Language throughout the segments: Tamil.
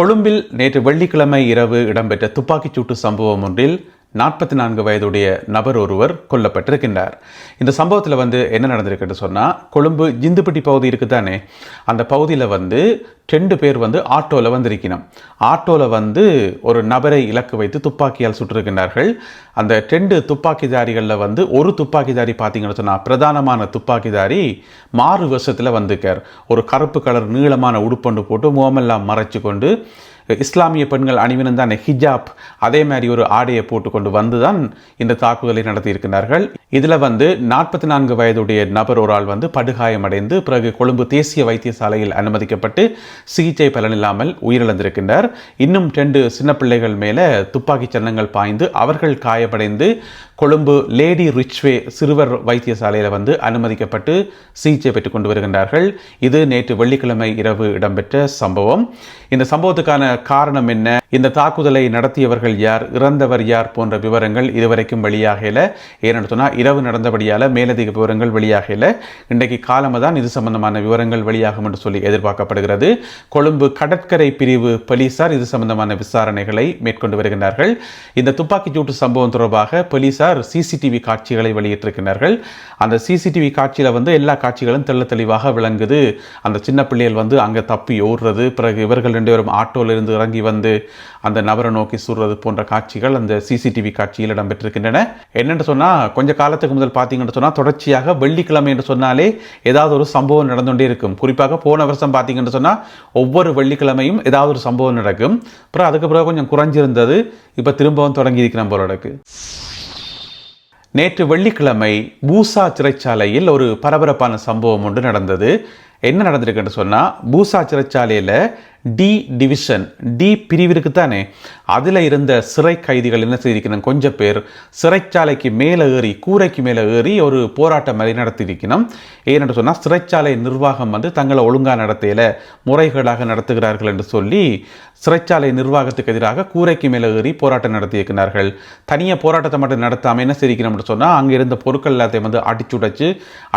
கொழும்பில் நேற்று வெள்ளிக்கிழமை இரவு இடம்பெற்ற துப்பாக்கிச் சூட்டு சம்பவம் ஒன்றில் நாற்பத்தி நான்கு வயதுடைய நபர் ஒருவர் கொல்லப்பட்டிருக்கின்றார். இந்த சம்பவத்தில் வந்து என்ன நடந்திருக்குன்னு சொன்னால் கொழும்பு ஜிந்துப்பட்டி பகுதி இருக்குது தானே அந்த பகுதியில் வந்து ரெண்டு பேர் வந்து ஆட்டோவில் வந்திருக்கணும். ஆட்டோவில் வந்து ஒரு நபரை இலக்கு வைத்து துப்பாக்கியால் சுட்டிருக்கின்றார்கள். அந்த ரெண்டு துப்பாக்கிதாரிகளில் வந்து ஒரு துப்பாக்கிதாரி பார்த்தீங்கன்னு சொன்னால் பிரதானமான துப்பாக்கிதாரி மாறு வருஷத்தில் வந்திருக்கார். ஒரு கருப்பு கலர் நீளமான உடுப்பொண்டு போட்டு முகமெல்லாம் மறைச்சு கொண்டு இஸ்லாமிய பெண்கள் அணிவினந்தான ஹிஜாப் அதே மாதிரி ஒரு ஆடையை போட்டுக்கொண்டு வந்து தான் இந்த தாக்குதலை நடத்தியிருக்கிறார்கள். இதில் வந்து நாற்பத்தி நான்கு வயதுடைய நபர் ஒரு ஆள் வந்து படுகாயமடைந்து பிறகு கொழும்பு தேசிய வைத்தியசாலையில் அனுமதிக்கப்பட்டு சிகிச்சை பலனில்லாமல் உயிரிழந்திருக்கின்றார். இன்னும் ரெண்டு சின்ன பிள்ளைகள் மேலே துப்பாக்கி சன்னங்கள் பாய்ந்து அவர்கள் காயமடைந்து கொழும்பு லேடி ரிச்வே சிறுவர் வைத்தியசாலையில் வந்து அனுமதிக்கப்பட்டு சிகிச்சை பெற்றுக் கொண்டு வருகின்றார்கள். இது நேற்று வெள்ளிக்கிழமை இரவு இடம்பெற்ற சம்பவம். இந்த சம்பவத்துக்கான காரணம் என்ன? இந்த தாக்குதலை நடத்தியவர்கள் யார்? இறந்தவர் யார்? போன்ற விவரங்கள் இதுவரைக்கும் வெளியாகல. ஏன்னு சொன்னால் இரவு நடந்தபடியால் மேலதிக விவரங்கள் வெளியாகல. இன்றைக்கு காலமாக தான் இது சம்பந்தமான விவரங்கள் வெளியாகும் என்று சொல்லி எதிர்பார்க்கப்படுகிறது. கொழும்பு கடற்கரை பிரிவு போலீசார் இது சம்பந்தமான விசாரணைகளை மேற்கொண்டு வருகின்றார்கள். இந்த துப்பாக்கிச்சூட்டு சம்பவம் தொடர்பாக போலீசார் சிசிடிவி காட்சிகளை வெளியிட்டிருக்கிறார்கள் அந்த சிசிடிவி காட்சியில் வந்து எல்லா காட்சிகளும் தெள்ள தெளிவாக விளங்குது. அந்த சின்ன பிள்ளைகள் வந்து அங்கே தப்பி ஓடுறது பிறகு இவர்கள் ரெண்டு பேரும் ஆட்டோவில் இருந்து இறங்கி வந்து அந்த நபரை நோக்கி சுடுறது போன்ற காட்சிகள் அந்த சிசிடிவி காட்சியில் இடம்பெற்றிருக்கின்றன. என்னென்று சொன்னால் கொஞ்ச காலத்துக்கு முதல் பார்த்தீங்கன்னு சொன்னால் தொடர்ச்சியாக வெள்ளிக்கிழமை என்று சொன்னாலே ஏதாவது ஒரு சம்பவம் நடந்துகிட்டே இருக்கும். குறிப்பாக போன வருஷம் பார்த்தீங்கன்னு சொன்னால் ஒவ்வொரு வெள்ளிக்கிழமையும் ஏதாவது ஒரு சம்பவம் நடக்கும். அப்புறம் அதுக்கு பிறகு கொஞ்சம் குறைஞ்சிருந்தது. இப்போ திரும்பவும் தொடங்கி இருக்கிறோம் போல இருக்கு. நேற்று வெள்ளிக்கிழமை பூசா சிறைச்சாலையில் ஒரு பரபரப்பான சம்பவம் ஒன்று நடந்தது. என்ன நடந்திருக்குன்னு சொன்னால் பூசா சிறைச்சாலையில் டி டிவிஷன் டி பிரிவிற்கு தானே அதில் இருந்த சிறை கைதிகள் என்ன செய்திருக்கணும்? கொஞ்சம் பேர் சிறைச்சாலைக்கு மேலே ஏறி கூரைக்கு மேலே ஏறி ஒரு போராட்டம் மாதிரி நடத்தியிருக்கணும். ஏனென்று சொன்னால் சிறைச்சாலை நிர்வாகம் வந்து தங்களை ஒழுங்காக நடத்தையில் முறைகேடாக நடத்துகிறார்கள் என்று சொல்லி சிறைச்சாலை நிர்வாகத்துக்கு எதிராக கூரைக்கு மேலே ஏறி போராட்டம் நடத்தியிருக்கிறார்கள். தனியாக போராட்டத்தை மட்டும் நடத்தாமல் என்ன செய்திருக்கணும்னு சொன்னால் அங்கே இருந்த பொருட்கள் எல்லாத்தையும் வந்து அடிச்சுடைச்சு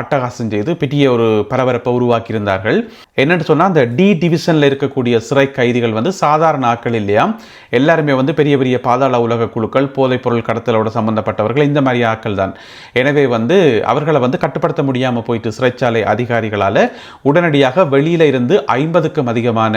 அட்டகாசம் செய்து பெரிய ஒரு பரபரப்பை உருவாக்கியிருந்தார்கள். என்னென்னு சொன்னால் அந்த டி டிவிஷனில் இருக்கக்கூடிய சிறை கைதிகள் வந்து சாதாரண ஆட்கள் இல்லையா? எல்லாருமே வந்து பெரிய பெரிய பாதாள உலக குழுக்கள் போதைப்பொருள் கடத்தலோட சம்பந்தப்பட்டவர்கள் இந்த மாதிரி ஆட்கள் தான் எனவே வந்து அவர்களை வந்து கட்டுப்படுத்த முடியாமல் போயிட்டு சிறைச்சாலை அதிகாரிகளால் உடனடியாக வெளியில் இருந்து ஐம்பதுக்கும் அதிகமான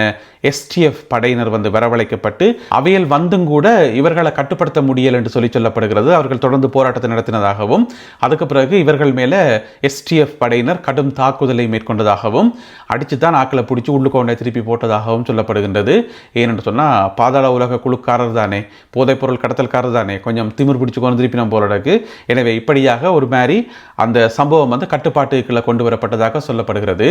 எஸ்டிஎஃப் படையினர் வந்து வரவழைக்கப்பட்டு அவையில் வந்தும் கூட இவர்களை கட்டுப்படுத்த முடியல என்று சொல்லி சொல்லப்படுகிறது. அவர்கள் தொடர்ந்து போராட்டத்தை நடத்தினதாகவும் அதுக்கு பிறகு இவர்கள் மேலே எஸ்டிஎஃப் படையினர் கடும் தாக்குதலை மேற்கொண்டதாகவும் அடித்து தான் ஆக்களை பிடிச்சி உள்ளுக்கொண்டே திருப்பி போட்டதாகவும் சொல்லப்படுகின்றது. ஏனென்று சொன்னால் பாதாள உலக குழுக்காரர் தானே போதைப்பொருள் கடத்தல்காரர் தானே கொஞ்சம் திமிர் பிடிச்சு கொண்டு திருப்பி நம்ம இருக்கு. எனவே இப்படியாக ஒரு மாதிரி அந்த சம்பவம் வந்து கட்டுப்பாட்டுக்குள்ளே கொண்டு வரப்பட்டதாக சொல்லப்படுகிறது.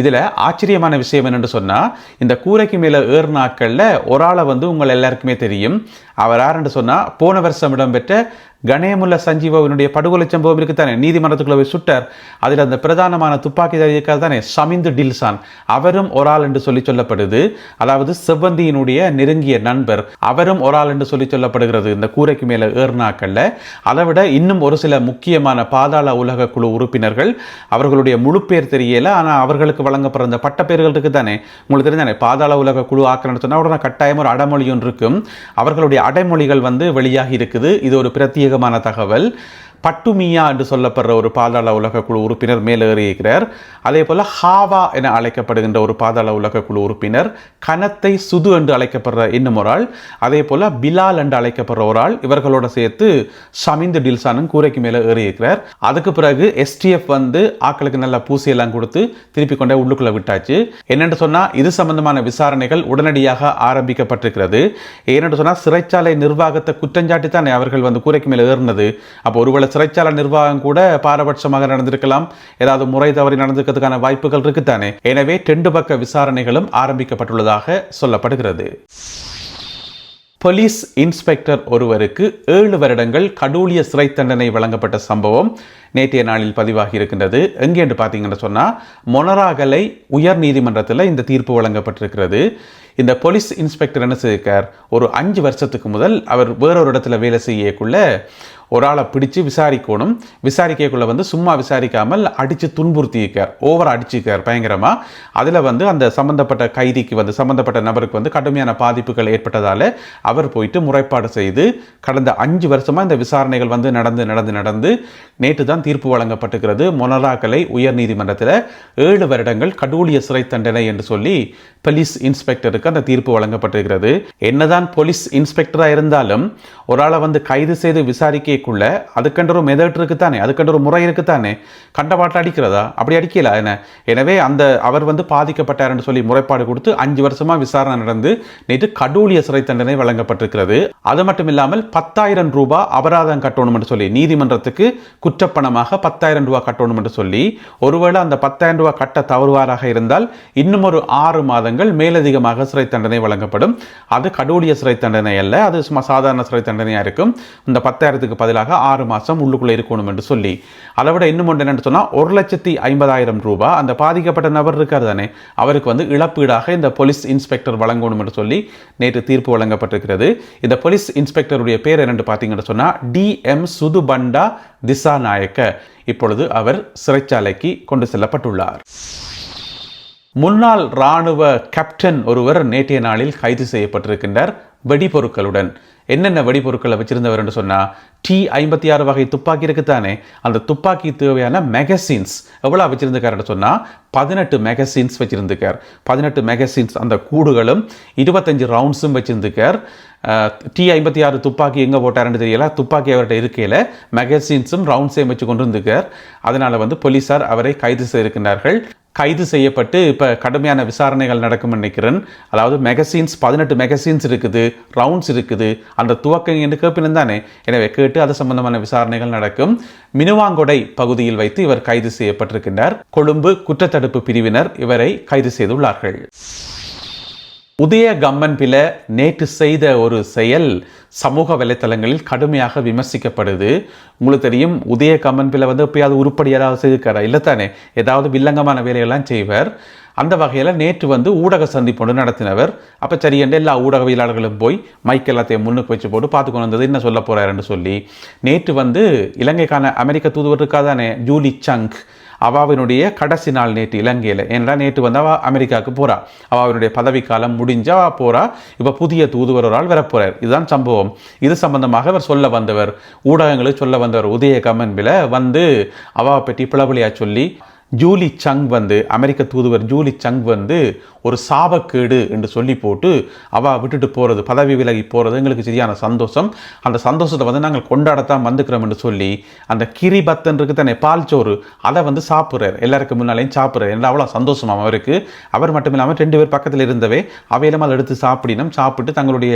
இதில் ஆச்சரியமான விஷயம் என்னென்று சொன்னால் இந்த கூரைக்கு மேலே ஏறினாக்களில் ஒரு ஆளை வந்து உங்கள் எல்லாருக்குமே தெரியும். அவர் யாருன்னு சொன்னால் போன வருஷம் இடம்பெற்ற கணேமுல்ல சஞ்சீவாவினுடைய படுகொலை சம்பவம் இருக்குதானே நீதிமன்றத்துக்குள்ள போய் சுட்டார். அதில் அந்த பிரதானமான துப்பாக்கிதாரி இருக்கார் தானே? சமிந்து டில்சான். அவரும் ஒரு ஆள் என்று சொல்லி சொல்லப்படுது. அதாவது செவ்வந்தியினுடைய நெருங்கிய நண்பர். அவரும் ஒரு ஆள் என்று சொல்லி சொல்லப்படுகிறது. இந்த கூரைக்கு மேலே ஏறினாக்கல்ல அதை விட இன்னும் ஒரு சில முக்கியமான பாதாள உலக குழு உறுப்பினர்கள் அவர்களுடைய முழு பேர் தெரியல. ஆனால் அவர்களுக்கு வழங்கப்படுற அந்த பட்டப்பேர்கள் இருக்கு தானே? உங்களுக்கு தெரிஞ்சானே பாதாள உலக குழு ஆக்கணும்னு சொன்னால் உடனே கட்டாயம் ஒரு அடைமொழி ஒன்று இருக்கும். அவர்களுடைய அடைமொழிகள் வந்து வெளியாகி இருக்குது. இது ஒரு பிரத்யேகமான தகவல். பட்டுமியா என்று சொல்லப்படுற ஒரு பாதாள உலக குழு உறுப்பினர் மேலேறியிருக்கிறார். அதே போல் ஹாவா என அழைக்கப்படுகின்ற ஒரு பாதாள உலக குழு உறுப்பினர் கனத்தை சுது என்று அழைக்கப்படுற இன்னும் ஒரு ஆள். அதே போல் பிலால் என்று அழைக்கப்படுற ஒரு ஆள். இவர்களோட சேர்த்து ஷமிந்து டில்சானும் கூரைக்கு மேலே ஏறியிருக்கிறார். அதுக்கு பிறகு எஸ்டிஎஃப் வந்து ஆக்களுக்கு நல்ல பூசியெல்லாம் கொடுத்து திருப்பி கொண்டே உள்ளுக்குள்ள விட்டாச்சு. என்னென்று சொன்னால் இது சம்பந்தமான விசாரணைகள் உடனடியாக ஆரம்பிக்கப்பட்டிருக்கிறது. ஏனென்று சொன்னால் சிறைச்சாலை நிர்வாகத்தை குற்றஞ்சாட்டி தானே அவர்கள் வந்து கூரைக்கு மேலே ஏறினது. அப்போ ஒருவேளை சிறைச்சாலை நிர்வாகம் கூட பாரபட்சமாக நடந்திருக்கலாம். ஏதாவது முறை தவறி நடந்திருக்கிறதுக்கான வாய்ப்புகள் இருக்குத்தானே? எனவே ரெண்டு பக்க விசாரணைகளும் ஆரம்பிக்கப்பட்டுள்ளதாக சொல்லப்படுகிறது. போலீஸ் இன்ஸ்பெக்டர் ஒருவருக்கு ஏழு வருடங்கள் கடூழிய சிறை தண்டனை வழங்கப்பட்ட சம்பவம் நேற்றைய நாளில் பதிவாகி இருக்கின்றது. எங்கே என்று பார்த்தீங்கன்னு சொன்னால் மொனராகலை உயர் நீதிமன்றத்தில் இந்த தீர்ப்பு வழங்கப்பட்டிருக்கிறது. இந்த போலீஸ் இன்ஸ்பெக்டர் என்ன செய்திருக்கார்? ஒரு அஞ்சு வருஷத்துக்கு முதல் அவர் வேறொரு இடத்துல வேலை செய்யக்குள்ள ஒரு ஆளை பிடிச்சு விசாரிக்கணும். விசாரிக்கக்குள்ளே வந்து சும்மா விசாரிக்காமல் அடித்து துன்புறுத்தியிருக்கார். ஓவர் அடிச்சிருக்கார் பயங்கரமாக அதில் வந்து அந்த சம்மந்தப்பட்ட கைதிக்கு வந்து சம்மந்தப்பட்ட நபருக்கு வந்து கடுமையான பாதிப்புகள் ஏற்பட்டதால் அவர் போயிட்டு முறைப்பாடு செய்து கடந்த அஞ்சு வருஷமாக இந்த விசாரணைகள் வந்து நடந்து நடந்து நடந்து நேற்று தான் தீர்ப்பு வழங்கப்பட்டிருக்கிறது. மொனராக்கலை உயர்நீதிமன்றத்தில் ஏழு வருடங்கள் கடூழிய சிறை தண்டனை என்று சொல்லி போலீஸ் இன்ஸ்பெக்டருக்கு அந்த தீர்ப்பு வழங்கப்பட்டிருக்கிறது. என்னதான் போலீஸ் இன்ஸ்பெக்டராக இருந்தாலும் ஒரு ஆளை வந்து கைது செய்து விசாரிக்க விசாரிக்கக்குள்ள அதுக்கென்ற ஒரு மெதட் இருக்குத்தானே? அதுக்கென்ற ஒரு முறை இருக்குத்தானே? கண்டபாட்டில் அடிக்கிறதா? அப்படி அடிக்கல. என்ன? எனவே அந்த அவர் வந்து பாதிக்கப்பட்டார்னு சொல்லி முறைப்பாடு கொடுத்து அஞ்சு வருஷமா விசாரணை நடந்து நேற்று கடூழிய சிறை தண்டனை வழங்கப்பட்டிருக்கிறது. அது மட்டும் இல்லாமல் பத்தாயிரம் ரூபாய் அபராதம் கட்டணும் என்று சொல்லி நீதிமன்றத்துக்கு குற்றப்பணமாக பத்தாயிரம் ரூபாய் கட்டணும் என்று சொல்லி ஒருவேளை அந்த பத்தாயிரம் ரூபாய் கட்ட தவறுவாராக இருந்தால் இன்னும் ஒரு ஆறு மாதங்கள் மேலதிகமாக சிறை தண்டனை வழங்கப்படும். அது கடூழிய சிறை தண்டனை அல்ல. அது சும்மா சாதாரண சிறை தண்டனையாக இருக்கும். இந்த பத்தாயிரத்துக்கு பதிலாக ஆறு மாதம் உள்ளுக்குள்ளே இருக்கணும் என்று சொல்லி. அதை விட இன்னும் ஒன்று என்னென்னு சொன்னால் ஒரு லட்சத்தி ஐம்பதாயிரம் ரூபாய் அந்த பாதிக்கப்பட்ட நபர் இருக்கார் தானே. அவருக்கு வந்து இழப்பீடாக இந்த போலீஸ் இன்ஸ்பெக்டர் வழங்கணும் என்று சொல்லி நேற்று தீர்ப்பு வழங்கப்பட்டிருக்கிறது. இந்த போலீஸ் இன்ஸ்பெக்டருடைய பேர் என்னென்று பார்த்தீங்கன்னு சொன்னால் டிஎம் சுதுபண்டா திசாநாயக்க. இப்பொழுது அவர் சிறைச்சாலைக்கு கொண்டு செல்லப்பட்டுள்ளார். முன்னாள் இராணுவ கேப்டன் ஒருவர் நேற்றைய நாளில் கைது செய்யப்பட்டிருக்கின்றார் வெடிபொருட்களுடன். என்னென்ன வெடிபொருட்களை வச்சிருந்தவர் என்று சொன்னால் டி ஐம்பத்தி ஆறு வகை துப்பாக்கி இருக்குத்தானே அந்த துப்பாக்கி தேவையான மெகசின்ஸ் எவ்வளோ வச்சிருந்துக்காருன்னு சொன்னால் பதினெட்டு மெகசின்ஸ் வச்சுருந்துக்கார் பதினெட்டு மெகசின்ஸ் அந்த கூடுகளும் இருபத்தஞ்சு ரவுண்ட்ஸும் வச்சுருந்துக்கார் டி ஐம்பத்தி ஆறு துப்பாக்கி எங்கே போட்டாருன்னு தெரியல. துப்பாக்கி அவர்கிட்ட இருக்கையில் மெகசின்ஸும் ரவுண்ட்ஸையும் வச்சு கொண்டு இருந்துக்கார் அதனால் வந்து போலீஸார் அவரை கைது செய்திருக்கிறார்கள். கைது செய்யப்பட்டு இப்போ கடுமையான விசாரணைகள் நடக்கும் நினைக்கிறேன். அதாவது மெகசின்ஸ் பதினெட்டு மெகசின்ஸ் இருக்குது ரவுண்ட்ஸ் இருக்குது. அந்த துவக்கம் என்று கேட்பினும் தானே? எனவே கேட்டு அது சம்பந்தமான விசாரணைகள் நடக்கும். மினுவாங்கொடை பகுதியில் வைத்து இவர் கைது செய்யப்பட்டிருக்கின்றார். கொழும்பு குற்றத்தடுப்பு பிரிவினர் இவரை கைது செய்துள்ளார்கள். உதய கம்மன்பில நேற்று செய்த ஒரு செயல் சமூக வலைத்தளங்களில் கடுமையாக விமர்சிக்கப்படுது. உங்களுக்கு தெரியும் உதய கம்மன்பில வந்து எப்பயாவது உருப்படி ஏதாவது செய்திருக்காரா? இல்லை தானே ஏதாவது வில்லங்கமான வேலையெல்லாம் செய்வர். அந்த வகையில் நேற்று வந்து ஊடக சந்திப்பு ஒன்று நடத்தினவர். அப்போ சரி என்று எல்லா ஊடகவியலாளர்களும் போய் மைக் எல்லாத்தையும் முன்னுக்கு வச்சு போட்டு பார்த்து கொண்டு வந்தது என்ன சொல்ல போகிறாருன்னு சொல்லி நேற்று வந்து இலங்கைக்கான அமெரிக்க தூதுவர் இருக்காதானே? Julie chunk. அவாவினுடைய கடைசி நாள் நேற்று இலங்கையில். ஏன்னா நேற்று வந்து அவள் அமெரிக்காவுக்கு போகிறா அவாவினுடைய பதவிக்காலம் முடிஞ்சு அவள் போகிறா இப்போ புதிய தூதுவர் ஒரு ஆள் வரப்போகிறார் இதுதான் சம்பவம். இது சம்பந்தமாக அவர் சொல்ல வந்தவர் ஊடகங்களுக்கு சொல்ல வந்தவர் உதய கமன்பில் வந்து அவாவை பற்றி பிளவழியாக சொல்லி ஜூலி சங் வந்து அமெரிக்க தூதுவர் ஜூலி சங் வந்து ஒரு சாபக்கேடு என்று சொல்லி போட்டு அவ விட்டுட்டு போகிறது பதவி விலகி போகிறது எங்களுக்கு சரியான சந்தோஷம். அந்த சந்தோஷத்தை வந்து நாங்கள் கொண்டாடத்தான் வந்துக்கிறோம் என்று சொல்லி அந்த கிரிபத்தன் இருக்கு தானே பால் சோறு அதை வந்து சாப்பிட்றார். எல்லாருக்கும் முன்னாலேயும் சாப்பிட்றாரு. என்ன அவ்வளோ சந்தோஷமாம் அவருக்கு? அவர் மட்டும் இல்லாமல் ரெண்டு பேர் பக்கத்தில் இருந்தவே அவையிலும் அதை எடுத்து சாப்பிடினோம். சாப்பிட்டு தங்களுடைய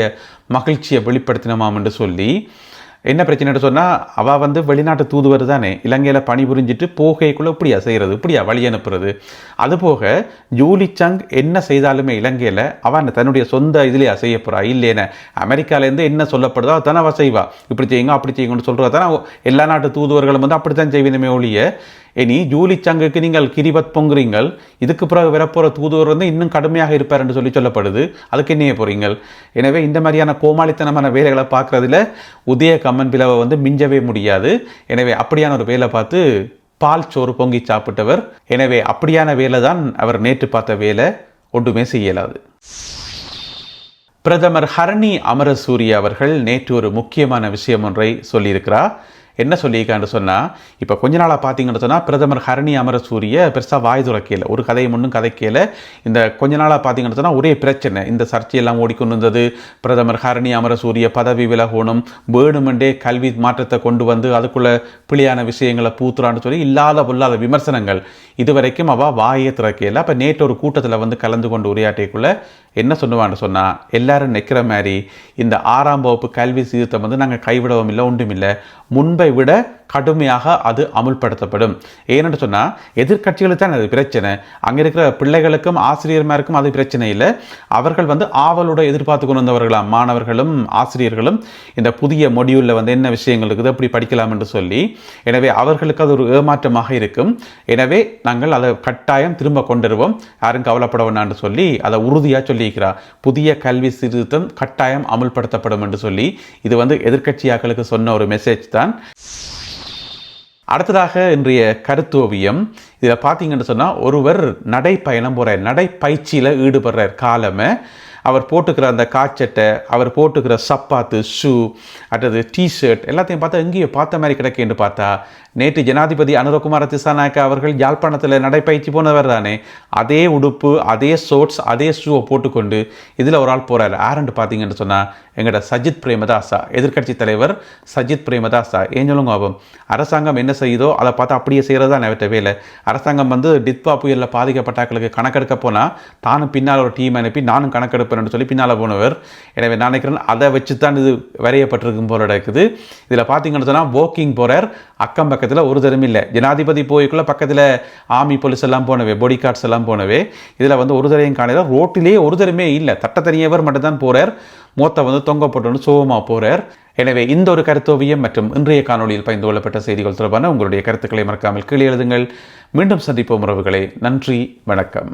மகிழ்ச்சியை வெளிப்படுத்தினோமாம் என்று சொல்லி என்ன பிரச்சனைன்னு சொன்னால் அவள் வந்து வெளிநாட்டு தூதுவர் தானே இலங்கையில் பணிபுரிஞ்சிட்டு போகைக்குள்ளே இப்படியா செய்கிறது இப்படியா வழி அனுப்புறது. அதுபோக ஜூலி சங் என்ன செய்தாலுமே இலங்கையில் அவன் தன்னுடைய சொந்த இதுலையா செய்ய போகிறா இல்லைன்னு அமெரிக்காலேருந்து என்ன சொல்லப்படுதோ தானே அவள் செய்வா. இப்படி செய்யுங்க அப்படி செய்யுங்கன்னு சொல்கிறது தானே எல்லா நாட்டு தூதுவர்களும் வந்து அப்படித்தான் செய்வினமே ஒழிய இனி ஜூலி சங்குக்கு நீங்கள் கிரிபத் பொங்குறீங்கள். இதுக்கு பிறகு வரப்போகிற தூதுவர் வந்து இன்னும் கடுமையாக இருப்பார் என்று சொல்லி சொல்லப்படுது. அதுக்கு என்னைய போகிறீங்கள் எனவே இந்த மாதிரியான கோமாளித்தனமான வேலைகளை பார்க்குறதுல உதய கம்மன் பிளவை வந்து மிஞ்சவே முடியாது. எனவே அப்படியான ஒரு வேலை பார்த்து பால் சோறு பொங்கி சாப்பிட்டவர். எனவே அப்படியான வேலை தான் அவர் நேற்று பார்த்த வேலை. ஒன்றுமே செய்யலாது. பிரதமர் ஹரணி அமரசூரிய அவர்கள் நேற்று ஒரு முக்கியமான விஷயம் ஒன்றை சொல்லியிருக்கிறார். என்ன சொல்லியிருக்கான்னு சொன்னால் இப்போ கொஞ்ச நாளாக பார்த்தீங்கன்னு சொன்னால் பிரதமர் ஹரணி அமரசூரிய பெருசாக வாய் துறக்கையில் ஒரு கதையை முன்னும் கதைக்கையில் இந்த கொஞ்ச நாளாக பார்த்தீங்கன்னு சொன்னால் ஒரே பிரச்சனை. இந்த சர்ச்சையெல்லாம் ஓடிக்கொண்டு வந்தது பிரதமர் ஹரணி அமரசூரிய பதவி விலகணும் வேணுமெண்டே கல்வி மாற்றத்தை கொண்டு வந்து அதுக்குள்ளே பிழையான விஷயங்களை பூத்துறான்னு சொல்லி இல்லாத பொல்லாத விமர்சனங்கள். இதுவரைக்கும் அவள் வாயை திறக்கையில் அப்போ நேற்று ஒரு கூட்டத்தில் வந்து கலந்து கொண்டு உரையாட்டிக்குள்ளே என்ன சொல்லுவான்னு சொன்னால் எல்லாரும் நிற்கிற மாதிரி இந்த ஆறாம் வகுப்பு கல்வி சீர்த்தம் வந்து நாங்கள் கைவிடவும் இல்லை ஒன்றும் இல்லை முன்பை விட கடுமையாக அது அமுல்படுத்தப்படும். ஏன்னு சொன்னால் எதிர்கட்சிகளுக்கு தான் அது பிரச்சனை. அங்கே இருக்கிற பிள்ளைகளுக்கும் ஆசிரியர்மாருக்கும் அது பிரச்சனை இல்லை. அவர்கள் வந்து ஆவலோட எதிர்பார்த்து கொண்டு வந்தவர்களாம். மாணவர்களும் ஆசிரியர்களும் இந்த புதிய மொடியூலில் வந்து என்ன விஷயங்கள் இருக்குது எப்படி படிக்கலாம் என்று சொல்லி எனவே அவர்களுக்கு அது ஒரு ஏமாற்றமாக இருக்கும். எனவே நாங்கள் அதை கட்டாயம் திரும்ப கொண்டு வருவோம். யாரும் கவலைப்பட வேண்டாம்னு சொல்லி அதை உறுதியாக சொல்லியிருக்கிறார் புதிய கல்வி சீர்திருத்தம் கட்டாயம் அமுல்படுத்தப்படும் என்று சொல்லி இது வந்து எதிர்க்கட்சியாக்களுக்கு சொன்ன ஒரு மெசேஜ் தான். அடுத்ததாக இன்றைய கருத்தோவியம். இதில் பார்த்தீங்கன்னு சொன்னால் ஒருவர் நடைப்பயணம் போகிறார் நடைப்பயிற்சியில் ஈடுபடுறார் காலமே. அவர் போட்டுக்கிற அந்த காச்சட்டை அவர் போட்டுக்கிற சப்பாத்து ஷூ அடுத்தது டிஷர்ட் எல்லாத்தையும் பார்த்தா எங்கேயோ பார்த்த மாதிரி கிடக்கேன்னு பார்த்தா நேற்று ஜனாதிபதி அனுரகுமார திசாநாயக்க அவர்கள் யாழ்ப்பாணத்தில் நடைப்பயிற்சி போனவர் தானே. அதே உடுப்பு அதே ஷோட்ஸ் அதே ஷூவை போட்டுக்கொண்டு இதில் ஒரு ஆள் போகிறார் ஆரண்டு பார்த்தீங்கன்னு சொன்னால் எங்களோட சஜித் பிரேமதாசா எதிர்க்கட்சி தலைவர் சஜித் பிரேமதாசா. ஏன் சொல்லுங்க ஆகும் அரசாங்கம் என்ன செய்யுதோ அதை பார்த்து அப்படியே செய்கிறது தான் அவற்ற வேலை. அரசாங்கம் வந்து டித்வா புயலில் பாதிக்கப்பட்டாக்களுக்கு கணக்கெடுக்க போனால் தானும் பின்னால் ஒரு டீம் அனுப்பி நானும் கணக்கெடுப்பேன்னு சொல்லி பின்னால் போனவர். எனவே நான் நினைக்கிறேன் அதை வச்சு தான் இது வரையப்பட்டிருக்கும் போல இருக்குது இதில் பார்த்தீங்கன்னு சொன்னால் வாக்கிங் போகிறார் அக்கம் பக்கத்தில் ஒரு தரம் இல்லை. ஜனாதிபதி போய்க்குள்ள பக்கத்தில் ஆர்மி போலீஸ் எல்லாம் போனவே பாடி கார்ட்ஸ் எல்லாம் போனவே இதில் வந்து ஒரு தரையும் காணையில் ரோட்டிலேயே ஒரு தரமே இல்லை. தட்டத்தனியவர் மட்டும்தான் போகிறார் மூத்த வந்து தொங்க போட்டு சோகமாக போகிறார் எனவே இந்த ஒரு கருத்தோவியம் மற்றும் இன்றைய காணொளியில் பயந்து கொள்ளப்பட்ட செய்திகள் தொடர்பான உங்களுடைய கருத்துக்களை மறக்காமல் கீழே எழுதுங்கள். மீண்டும் சந்திப்போம் உறவுகளை. நன்றி வணக்கம்.